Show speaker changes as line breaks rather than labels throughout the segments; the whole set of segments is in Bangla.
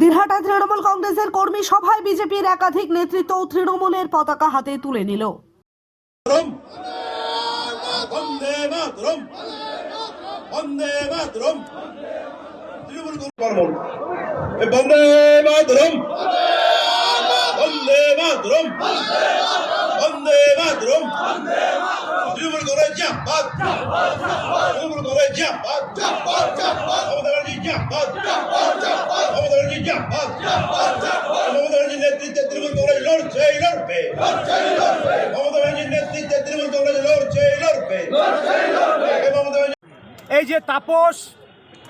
দিনহাটায় তৃণমূল কংগ্রেসের কর্মী সভায় বিজেপির একাধিক নেতৃত্ব ও তৃণমূলের পতাকা হাতে তুলে নিল।
তৃণমূল এই
যে তাপস,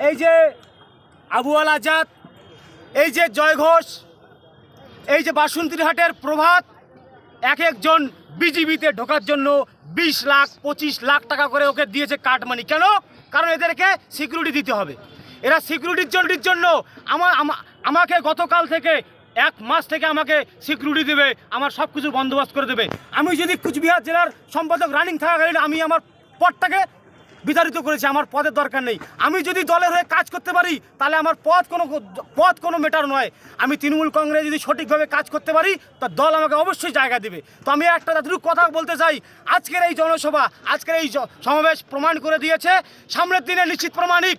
এই যে আবু আল আজাদ, এই যে জয় ঘোষ, এই যে বাসন্তীর হাটের প্রভাত, এক একজন বিজিবিতে ঢোকার জন্য বিশ লাখ, পঁচিশ লাখ টাকা করে ওকে দিয়েছে কাট মানি কেন? কারণ এদেরকে সিকিউরিটি দিতে হবে। এরা সিকিউরিটির জন্য আমার আমাকে গতকাল থেকে এক মাস থেকে আমাকে সিকিউরিটি দেবে, আমার সব কিছু বন্দোবস্ত করে দেবে। আমি যদি কুচবিহার জেলার সম্পাদক রানিং থাকাকালীন আমি আমার পদটাকে বিতাড়িত করেছি, আমার পদের দরকার নেই। আমি যদি দলের হয়ে কাজ করতে পারি, তাহলে আমার পদ কোনো পদ কোনো মেটার নয়। আমি তৃণমূল কংগ্রেস যদি সঠিকভাবে কাজ করতে পারি, তা দল আমাকে অবশ্যই জায়গা দেবে। তো আমি একটা যতটুকু কথা বলতে চাই, আজকের এই জনসভা, আজকের এই সমাবেশ প্রমাণ করে দিয়েছে। সামনের দিনে নিশ্চিত প্রমাণিক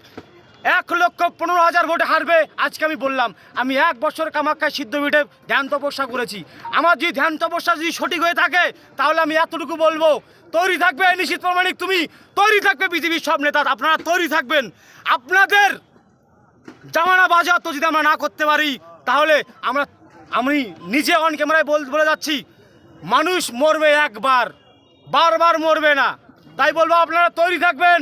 এক লক্ষ পনেরো হাজার ভোটে হারবে, আজকে আমি বললাম, আমি এক বছর কামাখ্যায় সিদ্ধ পিঠে ধ্যান তপস্যা করেছি। আমার যদি ধ্যান তপস্যা যদি সঠিক হয়ে থাকে, তাহলে আমি এতটুকু বলব, তৈরি থাকবে নিশ্চিত প্রমাণিক তুমি, তৈরি থাকবে বিজেপির সব নেতা, আপনারা তৈরি থাকবেন। আপনাদের জামানা বাজার তো যদি আমরা না করতে পারি, তাহলে আমরা, আমি নিজে অন ক্যামেরায় বল, বলে যাচ্ছি, মানুষ মরবে একবার, বারবার মরবে না। তাই বলব আপনারা তৈরি থাকবেন।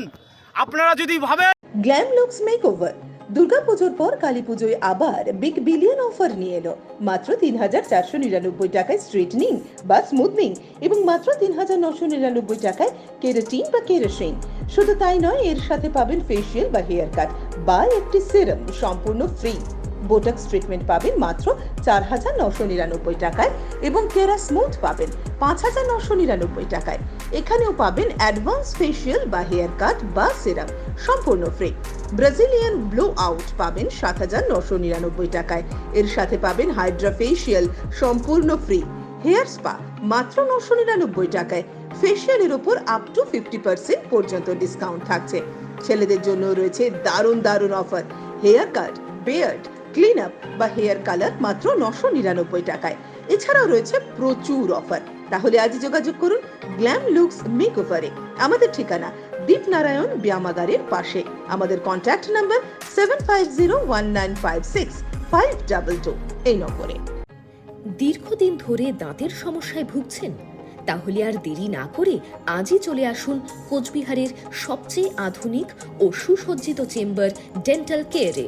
আপনারা যদি ভাবেন
গ্ল্যাম লুকস মেকওভার। দুর্গাপুজোর পর কালী পুজোয় আবার বিগ বিলিয়ন অফার নিয়ে এলো। মাত্র তিন হাজার চারশো নিরানব্বই টাকায় স্ট্রেটনিং বা স্মুথনিং এবং মাত্র তিন হাজার নশো নিরানব্বই টাকায় কেরাটিন বা কেরাসিন। শুধু তাই নয়, এর সাথে পাবেন ফেসিয়াল বা হেয়ার কাট বা একটি সিরাম সম্পূর্ণ ফ্রি বোটক্স ট্রিটমেন্ট পাবেন মাত্র চার হাজার নশো নিরানব্বই টাকায় এবং কেরা স্মুথ পাবেন পাঁচ হাজার নশো নিরানব্বই টাকায়। এখানেও পাবেন অ্যাডভান্স ফেসিয়াল বা হেয়ার কাট বা সিরাম, সম্পূর্ণ ফ্রি। ব্রাজিলিয়ান ব্লো আউট পাবেন সাত হাজার নশো নিরানব্বই টাকায়। এর সাথে পাবেন হাইড্রা ফেসিয়াল সম্পূর্ণ ফ্রি। হেয়ার স্পা, মাত্র নশো নিরানব্বই টাকায়। ফেসিয়ালের ওপর আপ টু ফিফটি পার্সেন্ট পর্যন্ত ডিসকাউন্ট থাকছে। ছেলেদের জন্য রয়েছে দারুণ দারুণ offer hair cut, beard, clean up বা হেয়ার কালার মাত্র নশো নিরানব্বই টাকায়। এছাড়াও রয়েছে প্রচুর অফার তাহলে আজই যোগাযোগ করুন গ্ল্যাম লুকস মেক ওভারে আমাদের ঠিকানা দীপনারায়ণ ব্যায়ামাগারের পাশে। আমাদের contact number seven five zero one nine five six five double two এই নম্বরে।
দীর্ঘদিন ধরে দাঁতের সমস্যায় ভুগছেন? তাহলে আর দেরি না করে আজই চলে আসুন কোচবিহারের সবচেয়ে আধুনিক ও সুসজ্জিত চেম্বার ডেন্টাল কেয়ারে।